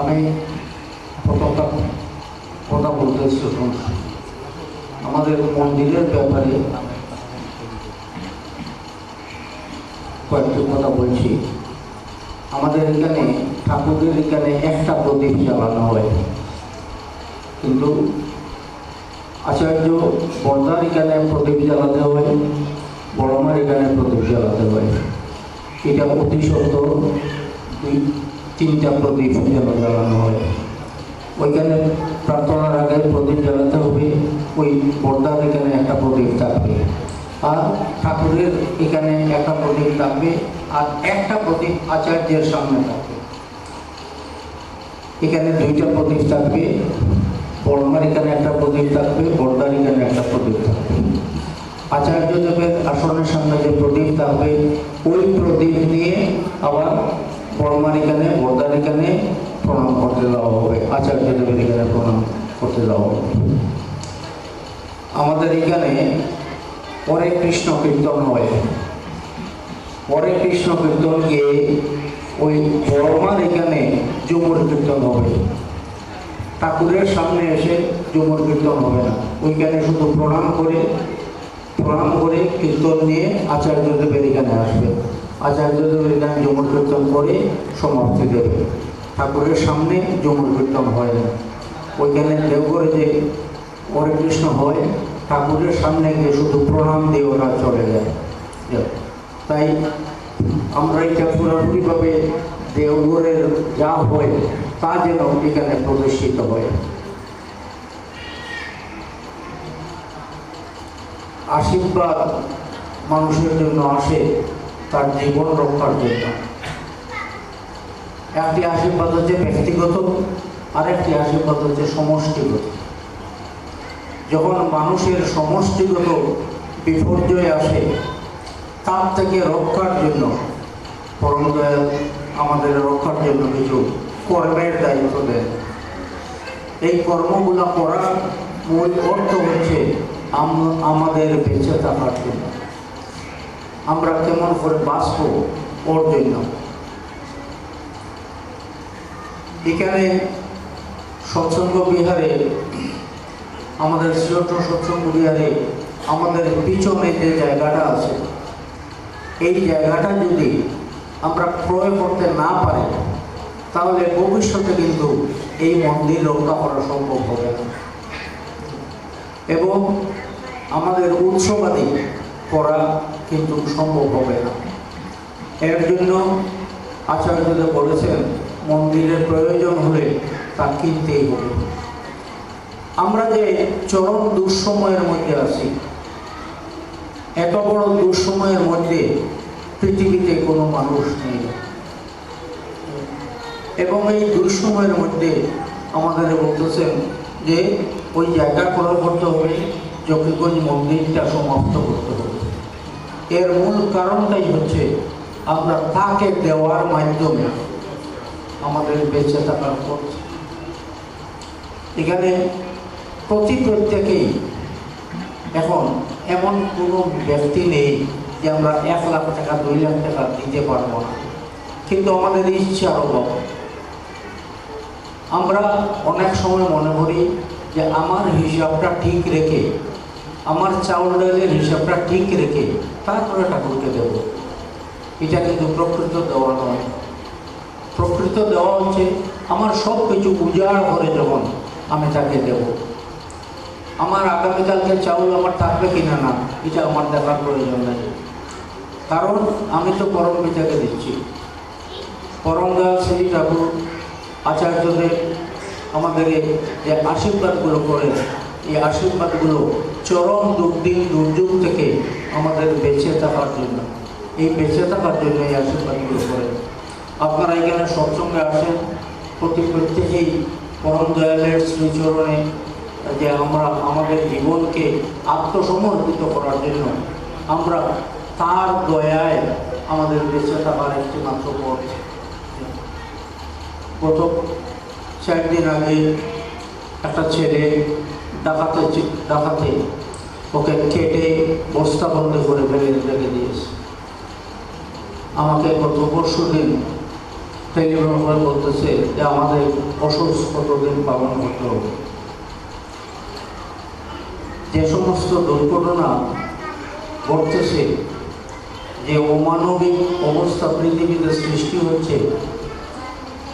আমি প্রথমটা কথা বলতে শুনুন আমাদের মন্দিরের ব্যাপারে কয়েকটি কথা বলছি। আমাদের এখানে ঠাকুরের এখানে একটা প্রদীপ জ্বালানো হয়। কিন্তু আচার্য বর্দার এখানে প্রদীপ জ্বালাতে হয়, বড়মার এখানে প্রদীপ জ্বালাতে হয়। এটা অতি সত্য। তিনটা প্রদীপ যেন জ্বালানো হয়। ওইখানে প্রার্থনার আগে প্রদীপ জ্বালাতে হবে, ওই বর্দার এখানে একটা প্রদীপ থাকবে। আর ঠাকুরের এখানে একটা প্রদীপ থাকবে, আর একটা প্রদীপ আচার্যের সামনে থাকবে। এখানে দুইটা প্রদীপ থাকবে বড়মার এখানে একটা প্রদীপ থাকবে, বর্দার এখানে একটা প্রদীপ থাকবে। আচার্য দেবের আসনের সামনে যে প্রদীপ থাকবে ওই প্রদীপ নিয়ে আবার বড়মার এখানে বর্দার এখানে প্রণাম করতে দেওয়া হবে। আচার্য দেবের এখানে প্রণাম করতে দেওয়া হবে। আমাদের এখানে পরে কৃষ্ণ কীর্তন হয়। পরে কৃষ্ণ কীর্তন গিয়ে ওই বড়মার এখানে যুমুর কীর্তন হবে। ঠাকুরের সামনে এসে যুমুর কীর্তন হবে না। ওইখানে শুধু প্রণাম করে প্রণাম করে কীর্তন নিয়ে আচার্যদেবের এখানে আসবে। আচার্যদেবের এখানে যমুর কীর্তন করে সমাপ্তি দেবে ঠাকুরের সামনে যমুর কীর্তন হয়। না ওইখানে দেওঘরে যে হরে কৃষ্ণ হয়, ঠাকুরের সামনে গিয়ে শুধু প্রণাম দিয়ে ওরা চলে যায়। তাই আমরা এটা পুরোপুরিভাবে দেওঘরের যা হয়, তা যেন এখানে প্রদর্শিত হয়। আশীর্বাদ মানুষের জন্য আসে। তার জীবন রক্ষার জন্য। একটি আশীর্বাদ হচ্ছে ব্যক্তিগত, আরেকটি আশীর্বাদ হচ্ছে সমষ্টিগত। যখন মানুষের সমষ্টিগত বিপর্যয় আসে, তার থেকে রক্ষার জন্য, পরম আমাদের রক্ষার জন্য কিছু কর্মের দায়িত্ব দেন। এই কর্মগুলো করার মূল অর্থ হচ্ছে আমাদের বেঁচে থাকার জন্য। আমরা কেমন করে বাঁচব ওর জন্য। এখানে সৎসঙ্গ বিহারে, আমাদের শ্রীয়ত সৎসঙ্গ বিহারে, আমাদের পিছনে যে জায়গাটা আছে, এই জায়গাটা যদি আমরা ক্রয় করতে না পারি, তাহলে ভবিষ্যতে কিন্তু এই মন্দির রক্ষা করা সম্ভব হবে না। এবং আমাদের উৎসবাদী করা কিন্তু সম্ভব হবে না। এর জন্য আচার্যদেব বলেছেন, মন্দিরের প্রয়োজন হলে তা কিনতেই হবে। আমরা যে চরম দুঃসময়ের মধ্যে আছি, এত বড় দুঃসময়ের মধ্যে পৃথিবীতে কোনো মানুষ নেই। এবং এই দুঃসময়ের মধ্যে আমাদের বলতেছেন যে, ওই জায়গা ক্রয় করতে হবে জকিগঞ্জ মন্দিরটা সমাপ্ত করতে হবে। এর মূল কারণটাই হচ্ছে আমরা তাকে দেওয়ার মাধ্যমে আমাদের বেঁচে থাকার পথ। এখানে প্রতি প্রত্যেকেই এখন এমন কোনো ব্যক্তি নেই যে আমরা এক লাখ টাকা, দুই লাখ টাকা দিতে পারব না। কিন্তু আমাদের ইচ্ছার অভাব আমরা অনেক সময় মনে করি যে আমার হিসাবটা ঠিক রেখে আমার চাউল ডালের হিসাবটা ঠিক রেখে তারপরে ঠাকুরকে দেব। এটা কিন্তু প্রকৃত দেওয়া নয়। প্রকৃত দেওয়া হচ্ছে, আমার সব কিছু উজাড় করে যখন আমি তাকে দেব। আমার আগামীকালকে চাউল আমার থাকবে কিনা না, এটা আমার দেখার প্রয়োজন নেই। কারণ আমি তো পরম পিতাকে দিচ্ছি। পরম দয়াল শ্রী ঠাকুর আচার্যদের আমাদের যে আশীর্বাদগুলো করে এই আশীর্বাদগুলো চরম দুর্দিন, দুর্যোগ থেকে আমাদের বেঁচে থাকার জন্য। এই বেঁচে থাকার জন্য এই আশীর্বাদগুলো করে আপনারা এখানে সৎসঙ্গে আসেন। প্রতি প্রত্যেকেই পরম দয়ালের শ্রীচরণে যে আমরা আমাদের জীবনকে আত্মসমর্পিত করার জন্য আমরা তার দয়ায় আমাদের বেঁচে থাকার একটি মাত্র পথ। গত চার দিন আগে একটা ছেলে ডাকাতে ডাকাতে ওকে কেটে বস্তা বন্ধ করে ফেলে রেখে দিয়েছে। আমাকে গত পরশু দিন টেলিফোন করে বলতেছে যে আমাদের অসুস্থ কতদিন পালন করতে হবে। যে সমস্ত দুর্ঘটনা ঘটতেছে, যে অমানবিক অবস্থা পৃথিবীতে সৃষ্টি হচ্ছে,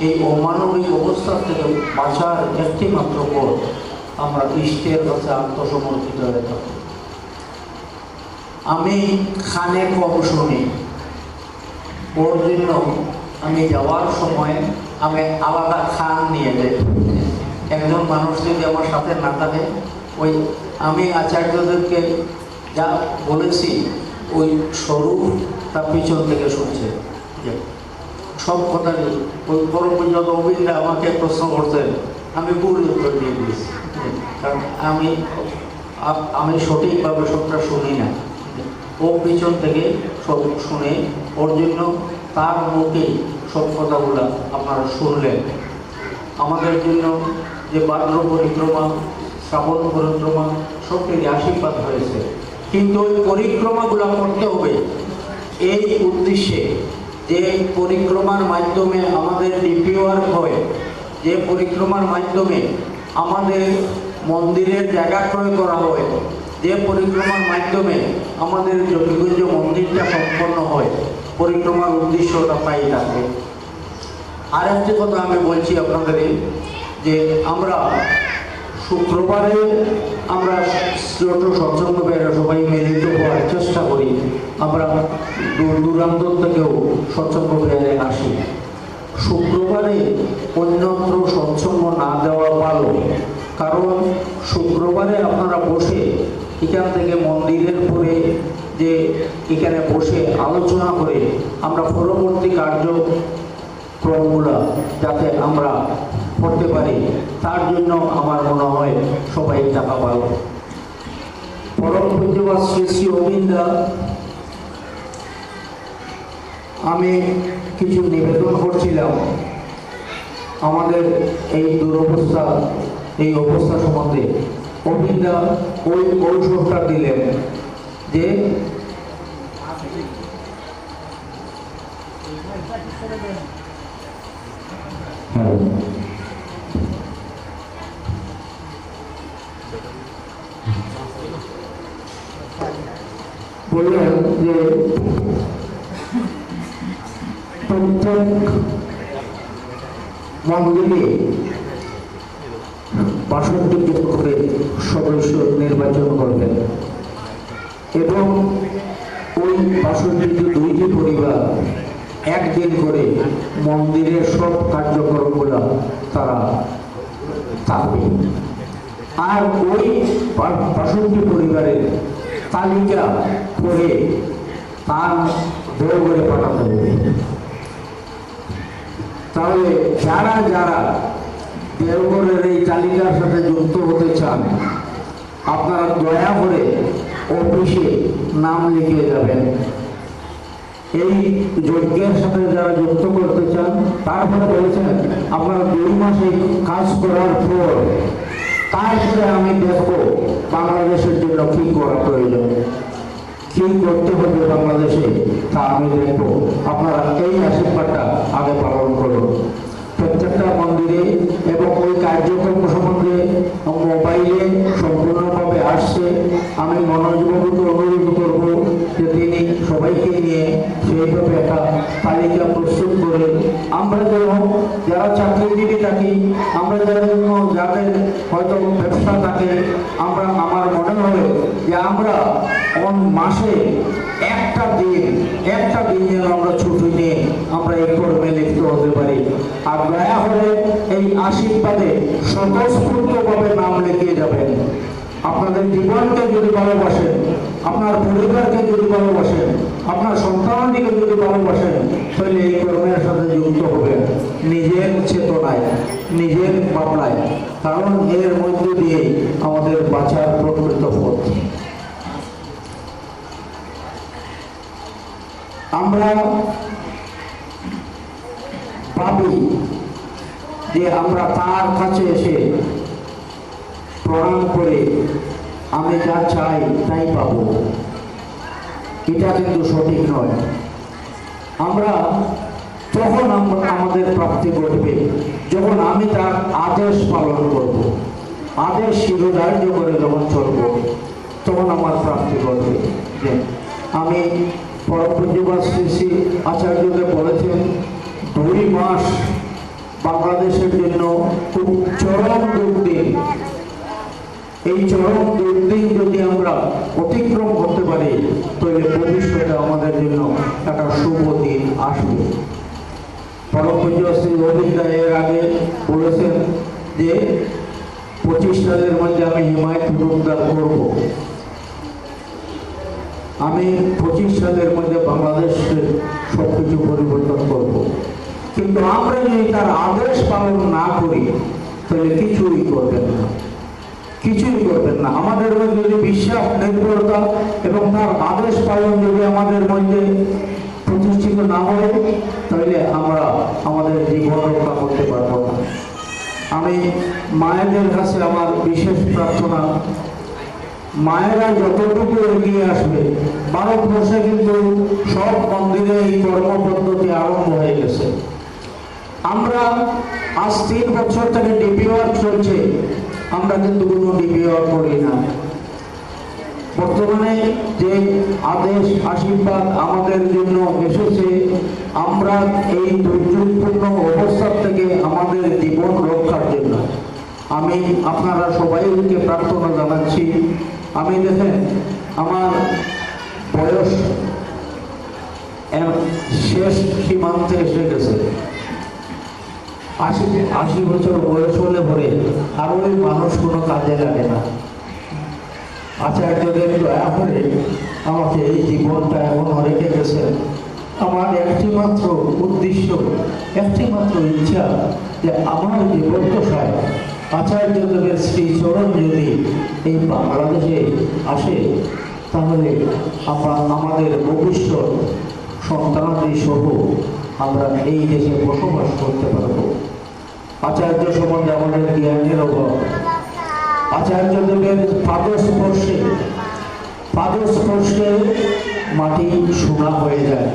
এই অমানবিক অবস্থা থেকে বাঁচার একটি মাত্র পথ আমরা ইষ্টের কাছে আত্মসমর্পিত হয়ে থাকি। আমি খানে কম শুনি। ওর জন্য আমি যাওয়ার সময় আমি আলাদা খান নিয়ে যাই। একজন মানুষ যদি আমার সাথে না থাকে, ওই আমি আচার্যদেরকে যা বলেছি, ওই স্বরূপ তার পিছন থেকে শুনছে। সব কথারই ওই বড় পর্যন্ত অবিন্দা আমাকে প্রশ্ন করতেন। আমি ভুল উত্তর দিয়ে দিয়েছি। কারণ আমি আমি সঠিকভাবে সবটা শুনি না। ও পিছন থেকে সব শুনে, ওর জন্য তার মুখে সব কথাগুলো আপনারা শুনলেন। আমাদের জন্য যে বাদ্র পরিক্রমা, শ্রাবণ পরিক্রমা, সব থেকে আশীর্বাদ হয়েছে। কিন্তু ওই পরিক্রমাগুলো করতে হবে। এই উদ্দেশ্যে যে পরিক্রমার মাধ্যমে আমাদের ডিপিওয়ার হয় যে পরিক্রমার মাধ্যমে আমাদের মন্দিরের জায়গা ক্রয় করা হয়, যে পরিক্রমার মাধ্যমে আমাদের জটিগঞ্জ মন্দিরটা সম্পন্ন হয়, পরিক্রমার উদ্দেশ্যটা পাই থাকে আর একটি কথা আমি বলছি আপনাদের যে আমরা শুক্রবারে আমরা ছোট সৎসঙ্গ বেড়ে সবাই মিলিত হওয়ার চেষ্টা করি, আমরা দূর দূরান্ত থেকেও সৎসঙ্গ বেড়ে আসি। শুক্রবারে অন্যত্র সৎসঙ্গ না দেওয়া ভালো। কারণ শুক্রবারে আপনারা বসে এখান থেকে মন্দিরের পরে যে এখানে বসে আলোচনা করে আমরা পরবর্তী কার্য ক্রমগুলো যাতে আমরা করতে পারি, তার জন্য আমার মনে হয় সবাই টাকা পাবো পরম পূজ্যবাদ শ্রী শ্রী অবিন্দা আমি কিছু নিবেদন করছিলাম। আমাদের এই দুরবস্থা, এই অবস্থা সম্বন্ধে। অবিন্দা ওই কৌশলটা দিলেন যে হ্যাঁ। বললেন যে মন্দিরে করে সদস্য নির্বাচন করবেন এবং ওই বাষট্টিটি দুইটি পরিবার একদিন করে মন্দিরের সব কার্যক্রমগুলো তারা থাকবে আর ওই বাষট্টি পরিবারের তালিকা করে তার দেওঘরে পাঠাতে হবে। তাহলে যারা যারা দেওঘরের এই তালিকার সাথে যুক্ত হতে চান, আপনারা দয়া করে অফিসে নাম লিখে যাবেন। এই যজ্ঞের সাথে যারা যুক্ত করতে চান, তারপরে বলেছেন, আপনারা দুই মাসে কাজ করার পর তারপরে আমি দেখব বাংলাদেশের জন্য কি করা প্রয়োজন। কি করতে হবে বাংলাদেশে, তা আমি দেখব। আপনারা এই আশীর্বাদটা আগে পালন করুন প্রত্যেকটা মন্দিরে এবং ওই কার্যক্রম সম্বন্ধে মোবাইলে সম্পূর্ণভাবে আসছে। আমি মনোজবাবুকে অনুরোধ করব যে তিনি সবাইকে নিয়ে সেইভাবে একটা তালিকা প্রস্তুত করে আমরা যেন যারা চাকরিজীবী থাকি, আমরা যারা যাদের হয়তো ব্যবসা থাকে, আমরা আমার মনে হয় যে আমরা কোন মাসে একটা দিন একটা দিন যেন আমরা ছুটি নিয়ে আমরা এই কর্মে লিপ্ত হতে পারি। আর দয়া করে এই আশীর্বাদে স্বতঃস্ফূর্তভাবে নাম লিখিয়ে যাবেন। আপনাদের জীবনকে যদি ভালোবাসেন, আপনার পরিবারকে যদি ভালোবাসেন, আপনার সন্তানটিকে যদি ভালোবাসেন, তাহলে এই কর্মের সাথে যুক্ত হবেন। নিজের চেতনায়, নিজের ভাবনায়। কারণ এর মধ্য দিয়ে আমাদের বাঁচার প্রকৃত পথ। আমরা যে আমরা তার কাছে এসে প্রণাম করে, আমি যা চাই তাই পাবো। এটা কিন্তু সঠিক নয়। আমরা তখন আমাদের প্রাপ্তি ঘটবে, যখন আমি তার আদেশ পালন করব, আদেশ শিরোধার্য করে যখন চলব, তখন আমার প্রাপ্তি ঘটবে। আমি শ্রী শ্রী আচার্যকে বলেছেন, দুই মাস বাংলাদেশের জন্য খুব চরম দুর্দিন এই চরম দুর্দিন যদি আমরা অতিক্রম করতে পারি, তাহলে ভবিষ্যতে আমাদের জন্য একটা শুভ দিন আসবে। পরমপূজ্য শ্রী এর আগে বলেছেন যে, পঁচিশ সালের মধ্যে আমি হিমায়ত উদ্ধার করব। আমি পঁচিশ সালের মধ্যে বাংলাদেশের সব কিছু পরিবর্তন করব। কিন্তু আমরা যদি তার আদেশ পালন না করি, তাহলে কিছুই করবেন না। কিছুই করবেন না। আমাদের মধ্যে যদি বিশ্বাস, নির্ভরতা এবং তার আদেশ পালন যদি আমাদের মধ্যে প্রতিষ্ঠিত না হয়, তাহলে আমরা আমাদের জীবন রক্ষা করতে পারব না। আমি মায়েদের কাছে আমার বিশেষ প্রার্থনা, মায়েরা যতটুকু এগিয়ে আসবে, ভারতবর্ষে কিন্তু সব মন্দিরে এই কর্মপদ্ধতি আরম্ভ হয়ে গেছে। আমরা আজ তিন বছর থেকে ডিপিওয়ার চলছে। আমরা কিন্তু কোনো ডিপিওয়ার করি না। বর্তমানে যে আদেশ, আশীর্বাদ আমাদের জন্য এসেছে, আমরা এই দুর্যোগপূর্ণ অবস্থা থেকে আমাদের জীবন রক্ষার জন্য। আমি আপনারা সবাইকে প্রার্থনা জানাচ্ছি। আমি দেখেন, আমার বয়স শেষ সীমান্তে এসে গেছে। আশি আশি বছর বয়স হলে পরে আর ওই মানুষ কোনো কাজে লাগে না। আচার্যদের দয়া করে আমাকে এই জীবনটা এমন রেখে গেছেন। আমার একটি মাত্র উদ্দেশ্য একটি মাত্র ইচ্ছা যে আমার জীবন জীবদ্দশায় আচার্যদেবের শ্রীচরণ যদি এই বাংলাদেশে আসে, তাহলে আমরা, আমাদের ভবিষ্যৎ সন্তানাদি সহ আমরা এই দেশে বসবাস করতে পারব। আচার্য সম্বন্ধে আমাদের জ্ঞানের অভাব। আচার্যদেবের পাদস্পর্শে পাদস্পর্শে মাটি সোনা হয়ে যায়।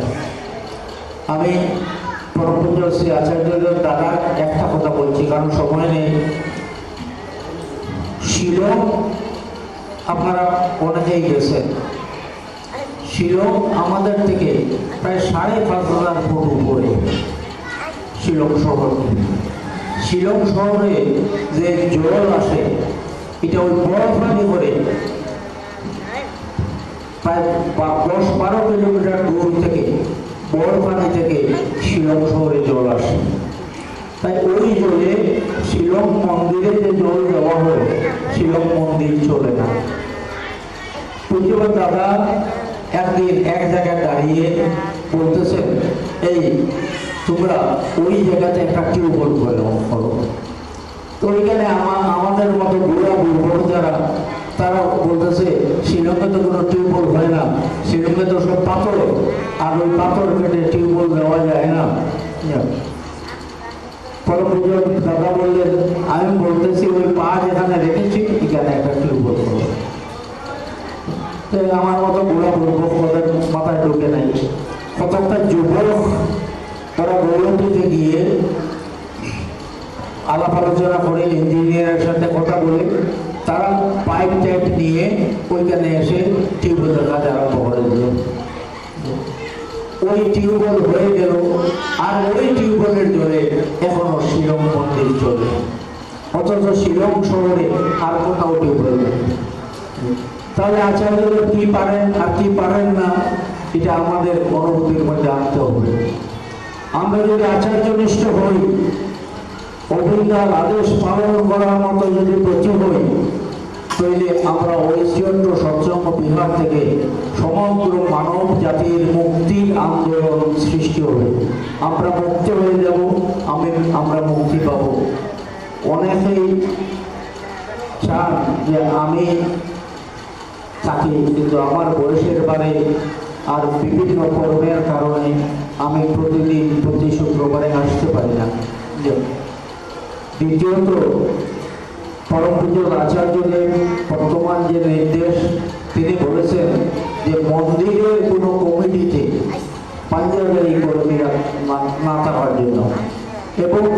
আমি পরমপূজ্য শ্রী আচার্যদেব দাদার একটা কথা বলছি, কারণ সময় নেই। শিলং, আপনারা অনেকেই গেছেন। শিলং আমাদের থেকে প্রায় সাড়ে পাঁচ হাজার ফুট উপরে, শিলং শহর। শিলং শহরে যে জল আসে, এটা ওই বরফানি করে। দশ বারো কিলোমিটার দূর থেকে বরফানি থেকে শিলং শহরে জল আসে। তাই ওই জলে শিলং মন্দিরে যে জল দেওয়া হয়, শিলং মন্দির চলে না। প্রতিবার দাদা, একদিন এক জায়গায় দাঁড়িয়ে বলতেছেন, এই তোমরা ওই জায়গাতে একটা টিউবওয়েল করে করো। তো ওইখানে আমা- আমাদের মতো বুড়া বুড়ো যারা তারা বলতেছে শিলংয়ে তো কোনো টিউবওয়েল হয় না। শিলংয়ে তো সব পাথর। আর ওই পাথর কেটে টিউবওয়েল দেওয়া যায় না। পরবর্তী দাদা বললেন, আমি বলতেছি, ওই পা যেখানে রেখেছি, এখানে একটা টিউবওয়েল করো। তো আমার মতো বুড়া বুড়ো মাথায় ঢুকে নাই। কতটা যুবক তারা গৌরবীতে গিয়ে আলাপ আলোচনা করে ইঞ্জিনিয়ারের সাথে কথা বলে তারা পাইপ টাইপ নিয়ে ওইখানে এসে টিউবওয়েলের কাজ আরম্ভ করে দিল। ওই টিউবওয়েল হয়ে গেল আর ওই টিউবওয়েলের জলে এখনও শিলং মন্দির চলে। অথচ শিলং শহরে আর কোথাও টিউবওয়েল নেই। তাহলে আচার্যরা কি পারেন আর কি পারেন না, এটা আমাদের অনুভূতির মধ্যে আনতে হবে। আমরা যদি আচার্যনিষ্ঠ হই অভিজ্ঞার আদেশ পালন করার মতো যদি প্রচুর হই তাহলে আমরা ঐশ্বর্য, সৎসঙ্গ, বিহার থেকে সমগ্র মানব জাতির মুক্তির আন্দোলন সৃষ্টি হবে। আমরা মুক্ত হয়ে যাব, আমি, আমরা মুক্তি পাব। অনেকেই চান যে আমি থাকি, কিন্তু আমার বয়সের বারে আর বিভিন্ন কর্মের কারণে আমি প্রতিদিন প্রতি শুক্রবারে আসতে পারি না। দ্বিতীয়ত, পরম পূজ্য আচার্যদেব, বর্তমান যে নির্দেশ, তিনি বলেছেন যে মন্দিরের কোনো কমিটিতে পাঞ্জাবের কর্মীরা না- থাকার জন্য এবং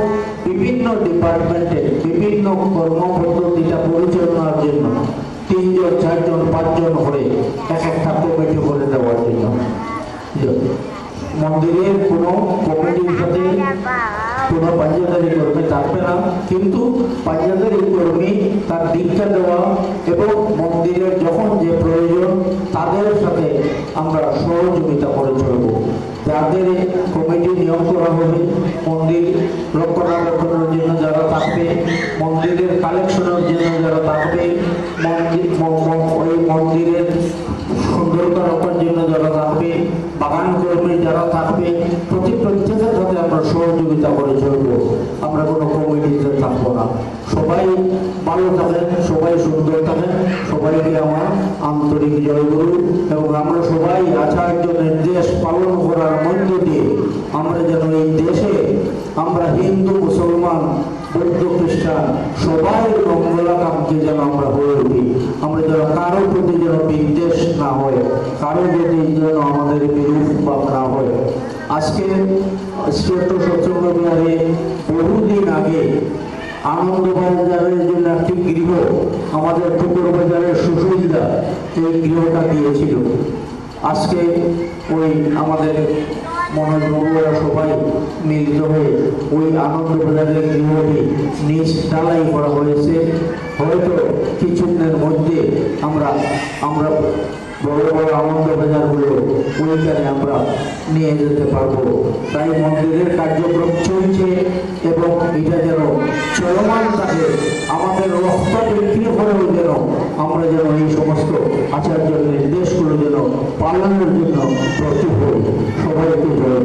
বিভিন্ন ডিপার্টমেন্টে বিভিন্ন কর্মপদ্ধতিটা পরিচালনার জন্য তিনজন, চারজন, পাঁচজন করে এক একটা কমিটি করে দেওয়ার জন্য। মন্দিরের কোনো কমিটির সাথে কোনো পাঞ্জাদারি কর্মী থাকবে না। কিন্তু পাঞ্জাদারি কর্মী তার দীক্ষা দেওয়া এবং মন্দিরের যখন যে প্রয়োজন তাদের সাথে আমরা সহযোগিতা করে চলব। যাদের কমিটি নিয়োগ করা হবে, মন্দির রক্ষণাবেক্ষণের জন্য যারা থাকবে, মন্দিরের কালেকশনের জন্য যারা থাকবে, মন্দির ওই মন্দিরের সুন্দরতা রক্ষার জন্য যারা থাকবে বাগান কর্মী যারা থাকবে, প্রতি প্রত্যেকের সাথে আমরা সহযোগিতা করে চলবো। আমরা কোনো কমিটিতে থাকব না। সবাই ভালো থাকেন, সবাই সুন্দর থাকেন, সবাইকে আমার আন্তরিক জয়গুরু এবং আমরা সবাই আচার্য নির্দেশ পালন করার মধ্য দিয়ে আমরা যেন এই দেশে আমরা হিন্দু, মুসলমান, বৌদ্ধ, খ্রিস্টান সবাই মঙ্গলাকামকে যেন আমরা হয়ে উঠি। আমরা যেন কারও প্রতি যেন বিদ্বেষ হয় কারও যেন আমাদের বিরূপ না হয় আজকে শ্রেষ্ঠ সৎসঙ্গ বিহারে বহুদিন আগে আনন্দ বাজারের জন্য একটি গৃহ, আমাদের টুকুর বাজারের সুশীলদা এই গৃহটা দিয়েছিল। আজকে ওই আমাদের মনোজ বাবুরা সবাই মিলিত হয়ে ওই আনন্দ বাজারের গৃহটি নিজ ডালাই করা হয়েছে। হয়তো কিছুদিনের মধ্যে আমরা আমরা বড় বড় আনন্দ বাজারগুলো ওইখানে আমরা নিয়ে যেতে পারব। তাই মন্দিরের কার্যক্রম চলছে এবং এটা যেন চলমান থাকে, আমাদের রক্ত বিক্রি হলেও যেন আমরা যেন এই সমস্ত আচার্য নির্দেশগুলো যেন পালনের জন্য প্রস্তুত হই। সবাইকে জয়